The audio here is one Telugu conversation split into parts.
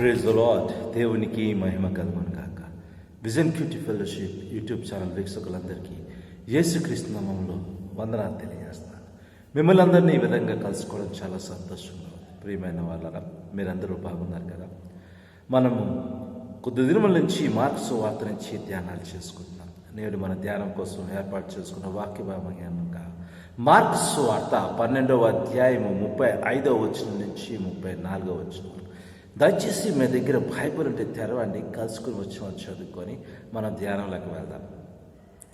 ప్రేజ్ ద లాడ్ దేవునికి మహిమ కలుగును కాక vision QT fellowship YouTube channel వీక్షకులందరికీ యేసుక్రీస్తు నామంలో వందనాలు తెలియజేస్తున్నాను. మిమ్మల్ని అందరినీ ఈ విధంగా కలుసుకోవడం చాలా సంతోషంగా ఉంది. ప్రియమైన వాళ్ళరా మీరందరూ బాగున్నారు కదా? మనము కొద్ది దినముల నుంచి మార్క్స్ వార్త నుంచి ధ్యానాలు చేసుకుంటున్నాం. నేడు మన ధ్యానం కోసం ఏర్పాటు చేసుకున్న వాక్య మార్క్స్ వార్త పన్నెండవ అధ్యాయము ముప్పై ఐదవ వచ్చిన నుంచి ముప్పై నాలుగవ వచ్చిన వరకు. దయచేసి మీ దగ్గర బైబుల్ ఉంటే తెరవండి కలుసుకుని వచ్చి చదువుకొని మనం ధ్యానంలోకి వెళ్దాం.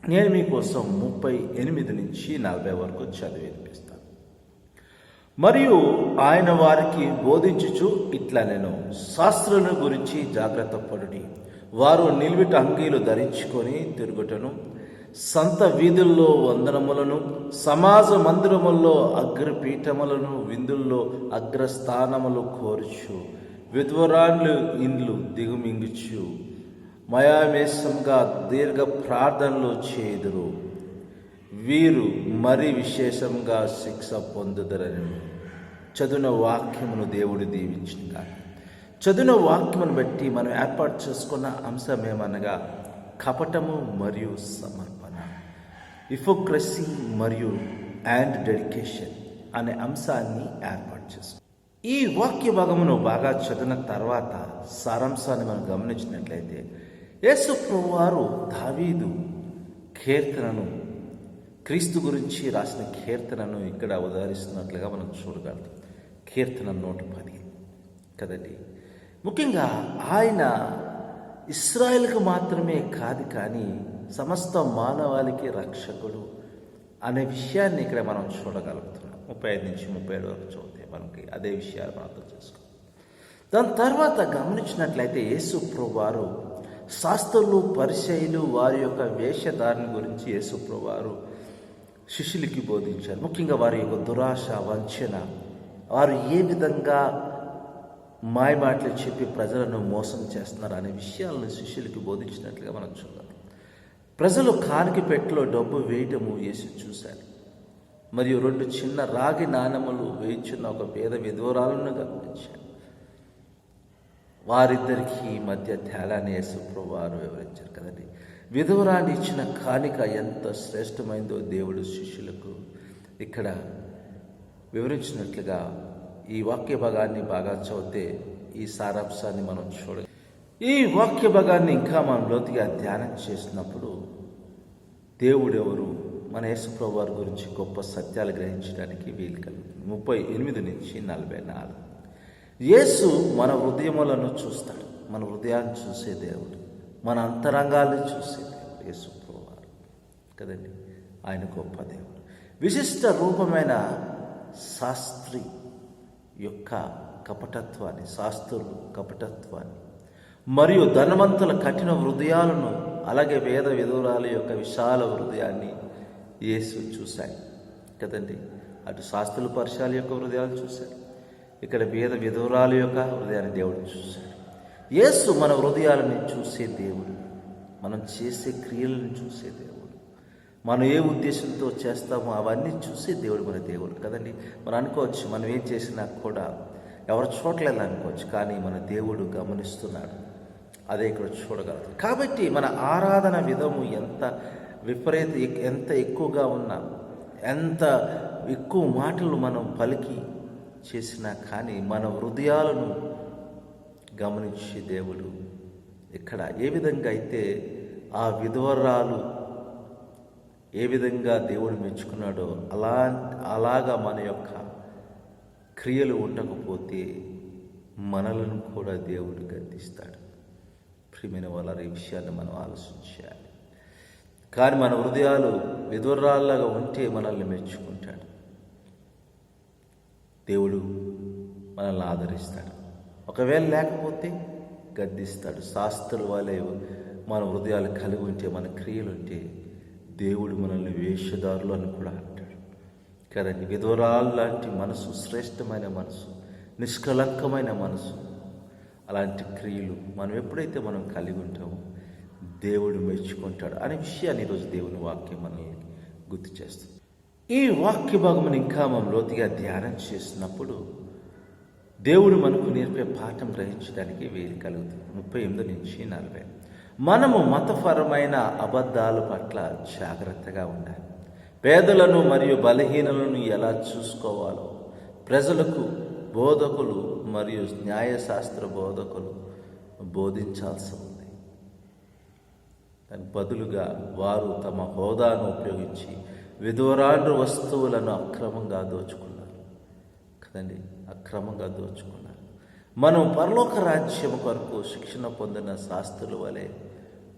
నేను మీకోసం ముప్పై ఎనిమిది నుంచి నలభై వరకు చదివి వినిపిస్తాను. మరియు ఆయన వారికి బోధించుచు ఇట్లా నేను శాస్త్రుల గురించి జాగ్రత్త పడుడి. వారు నిలువిట అంగీలు ధరించుకొని తిరుగుటను సంత వీధుల్లో వందనములను సమాజ మందిరముల్లో అగ్రపీఠములను విందుల్లో అగ్రస్థానములు కోరుచు విధ్వరాన్లు ఇండ్లు దిగుమింగుచు. మయామేషంగా దీర్ఘ ప్రార్థనలు చేదురు వీరు మరి విశేషంగా శిక్ష పొందుదరని చదువున వాక్యమును దేవుడు దీవించిందా చదువున వాక్యమును బట్టి మనం ఏర్పాటు చేసుకున్న అంశం ఏమనగా కపటము మరియు సమర్పణ. ఇఫోక్రసీ మరియు అండ్ డెడికేషన్ అనే అంశాన్ని ఏర్పాటు చేసుకున్నాం. ఈ వాక్య భాగమును బాగా చదివిన తర్వాత సారాంశాన్ని మనం గమనించినట్లయితే యేసు వారు దావీదు కీర్తనను క్రీస్తు గురించి రాసిన కీర్తనను ఇక్కడ ఉదహరిస్తున్నట్లుగా మనం చూడగలం కీర్తన నూట పది కదండి. ముఖ్యంగా ఆయన ఇస్రాయల్కు మాత్రమే కాదు కానీ సమస్త మానవాళికి రక్షకుడు అనే విషయాన్ని ఇక్కడ మనం చూడగలుగుతున్నాం. ముప్పై ఐదు నుంచి ముప్పై ఏడు వరకు చూద్దాం. మనకి అదే విషయాలు మనం అర్థం చేసుకోవాలి. దాని తర్వాత గమనించినట్లయితే యేసు వారు శాస్త్రులు పరిచయులు వారి యొక్క వేషధారణ గురించి యేసు వారు శిష్యులకి బోధించారు. ముఖ్యంగా వారి యొక్క దురాశ వంచన వారు ఏ విధంగా మాయమాటలు చెప్పి ప్రజలను మోసం చేస్తున్నారు అనే విషయాలను శిష్యులకి బోధించినట్లుగా మనం చూడాలి ప్రజలు కానికి పెట్టలో డబ్బు వేయటము వేసి చూశారు. మరియు రెండు చిన్న రాగి నాణములు వేయించున్న ఒక పేద విధవరాలను వారిద్దరికీ ఈ మధ్య తేడాన్ని యేసుప్రభు వారు వివరించారు కదండి. విధవరాన్ని ఇచ్చిన కానిక ఎంత శ్రేష్టమైందో దేవుడు శిష్యులకు ఇక్కడ వివరించినట్లుగా ఈ వాక్య భాగాన్ని బాగా చదివితే ఈ సారాంశాన్ని మనం చూడ ఈ వాక్య భాగాన్ని ఇంకా మనం లోతుగా ధ్యానం చేసినప్పుడు దేవుడెవరు? మన యేసుప్రభు వారి గురించి గొప్ప సత్యాలు గ్రహించడానికి వీలు కలుగుతుంది. ముప్పై ఎనిమిది నుంచి నలభై నాలుగు. యేసు మన హృదయములను చూస్తాడు. మన హృదయాన్ని చూసే దేవుడు. మన అంతరంగాలను చూసే దేవుడు యేసు ప్రభువారు. కదండి? ఆయన గొప్ప దేవుడు. విశిష్ట రూపమైన శాస్త్రి యొక్క కపటత్వాన్ని శాస్త్రులు కపటత్వాన్ని మరియు ధనవంతుల కఠిన హృదయాలను అలాగే వేద విధురాల యొక్క విశాల హృదయాన్ని యేసు చూశాడు. కదండి? అటు శాస్త్రుల పరుషాల యొక్క హృదయాలు చూశాడు. ఇక్కడ వేద విధురాల యొక్క హృదయాన్ని దేవుడు చూశాడు. యేసు మన హృదయాలని చూసే దేవుడు. మనం చేసే క్రియలను చూసే దేవుడు. మనం ఏ ఉద్దేశంతో చేస్తామో అవన్నీ చూసే దేవుడు మన దేవుడు. కదండి? మనం అనుకోవచ్చు మనం ఏం చేసినా కూడా ఎవరు చూడలేదు అనుకోవచ్చు కానీ మన దేవుడు గమనిస్తున్నాడు. అదే ఇక్కడ చూడగలదు కాబట్టి మన ఆరాధన విధము ఎంత విపరీత ఎంత ఎక్కువగా ఉన్నా ఎంత ఎక్కువ మాటలు మనం పలికి చేసినా కానీ మన హృదయాలను గమనించే దేవుడు ఇక్కడ ఏ విధంగా అయితే ఆ విధవరాలు ఏ విధంగా దేవుడు మెచ్చుకున్నాడో అలా అలాగా మన యొక్క క్రియలు ఉండకపోతే మనలను కూడా దేవుడు గద్దిస్తాడు. ప్రియమైన వాళ్ళ ఈ విషయాన్ని మనం ఆలోచించాలి. కానీ మన హృదయాలు విధురాల్లాగా ఉంటే మనల్ని మెచ్చుకుంటాడు. దేవుడు మనల్ని ఆదరిస్తాడు. ఒకవేళ లేకపోతే గద్దిస్తాడు. శాస్త్రుల వాళ్ళే మన హృదయాలు కలిగి ఉంటే మన క్రియలు ఉంటే దేవుడు మనల్ని వేషధారులు అని కూడా అంటాడు. కదండి? విధురాలు లాంటి మనసు శ్రేష్టమైన మనసు నిష్కలంకమైన మనసు అలాంటి క్రియలు మనం ఎప్పుడైతే మనం కలిగి ఉంటామో దేవుడు మెచ్చుకుంటాడు అనే విషయాన్ని ఈరోజు దేవుని వాక్యం మనల్ని గుర్తు చేస్తుంది. ఈ వాక్య భాగం ఇంకా మనం లోతుగా ధ్యానం చేసినప్పుడు దేవుడు మనకు నేర్పే పాఠం గ్రహించడానికి వీలు కలుగుతుంది. ముప్పై ఎనిమిది నుంచి నలభై. మనము మతపరమైన అబద్ధాల పట్ల జాగ్రత్తగా ఉండాలి. పేదలను మరియు బలహీనలను ఎలా చూసుకోవాలో ప్రజలకు బోధకులు మరియు న్యాయశాస్త్ర బోధకులు బోధించాల్సి ఉంది దానికి బదులుగా వారు తమ హోదాను ఉపయోగించి విధువరాండ్ర వస్తువులను అక్రమంగా దోచుకున్నారు. కదండి? అక్రమంగా దోచుకున్నారు. మనం పరలోక రాజ్యం కొరకు శిక్షణ పొందిన శాస్త్రుల వలె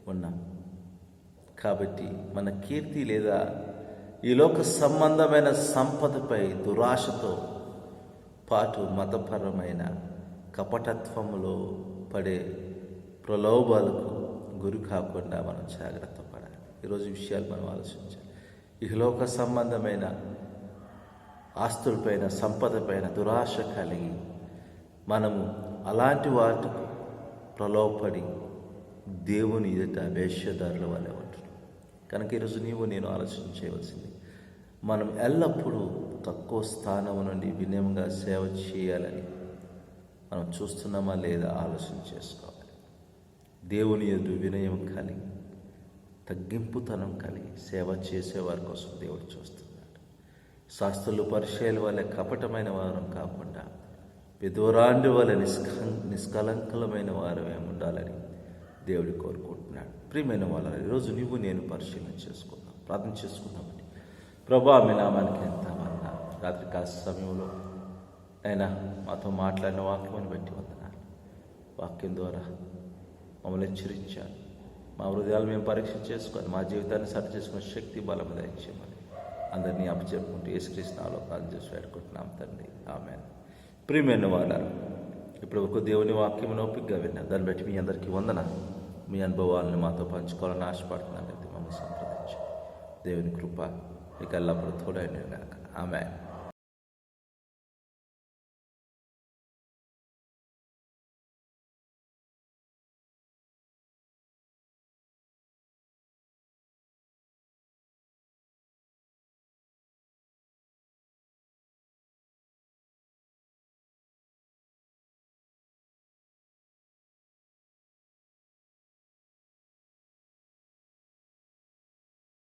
ఉన్నాం. కాబట్టి మన కీర్తి లేదా ఈ లోక సంబంధమైన సంపదపై దురాశతో పాటు మతపరమైన కపటత్వంలో పడే ప్రలోభాలకు గురి కాకుండా మనం జాగ్రత్త పడాలి. ఈరోజు విషయాలు మనం ఆలోచించాలి. ఇహలోక సంబంధమైన ఆస్తులపైన సంపదపైన దురాశ కలిగి మనము అలాంటి వాటికి ప్రలోభపడి దేవుని ఎదుట వేష్యదారుల వలె ఉంటున్నాం. కనుక ఈరోజు నీవు నేను ఆలోచన చేయవలసింది మనం ఎల్లప్పుడూ తక్కువ స్థానం నుండి వినయంగా సేవ చేయాలని మనం చూస్తున్నామా లేదా ఆలోచన చేసుకోవాలి. దేవుని ఎదురు వినయం కలిగి తగ్గింపుతనం కలిగి సేవ చేసేవారి కోసం దేవుడు చూస్తున్నాడు. శాస్త్రులు పరిచయాల వల్ల కపటమైన వారం కాకుండా విధురాండి వల్ల నిష్క నిష్కలంకలమైన వారమే ఉండాలని దేవుడు కోరుకుంటున్నాడు. ప్రియమైన వాళ్ళ ఈరోజు నువ్వు నేను పరిశీలన చేసుకుందాం ప్రార్థన చేసుకుందామని ప్రభా మీ నామానికి ఎంత మన్నా రాత్రి కాస్త సమయంలో అయినా మాతో మాట్లాడిన వాక్యమని బట్టి వందనాలు. వాక్యం ద్వారా మమ్మల్ని హెచ్చరించాను మా హృదయాలు మేము పరీక్ష చేసుకొని మా జీవితాన్ని సరి చేసుకునే శక్తి బలం దయచేయమని అందరినీ అప్పచెప్పుకుంటూ యేసుకృష్ణాలో ప్రార్థన చేసి వేడుకుంటున్నాం తండ్రి. ఆమె ప్రియమైన వాళ్ళ ఇప్పుడు ఒక దేవుని వాక్యం ఓపికగా విన్నా దాన్ని బట్టి మీ అందరికీ వందన. మీ అనుభవాలను మాతో పంచుకోవాలని ఆశపడుతున్నాను. మమ్మల్ని సంప్రదించి. దేవుని కృప మీకు ఎల్లప్పుడూ తోడైన గాక ఆమె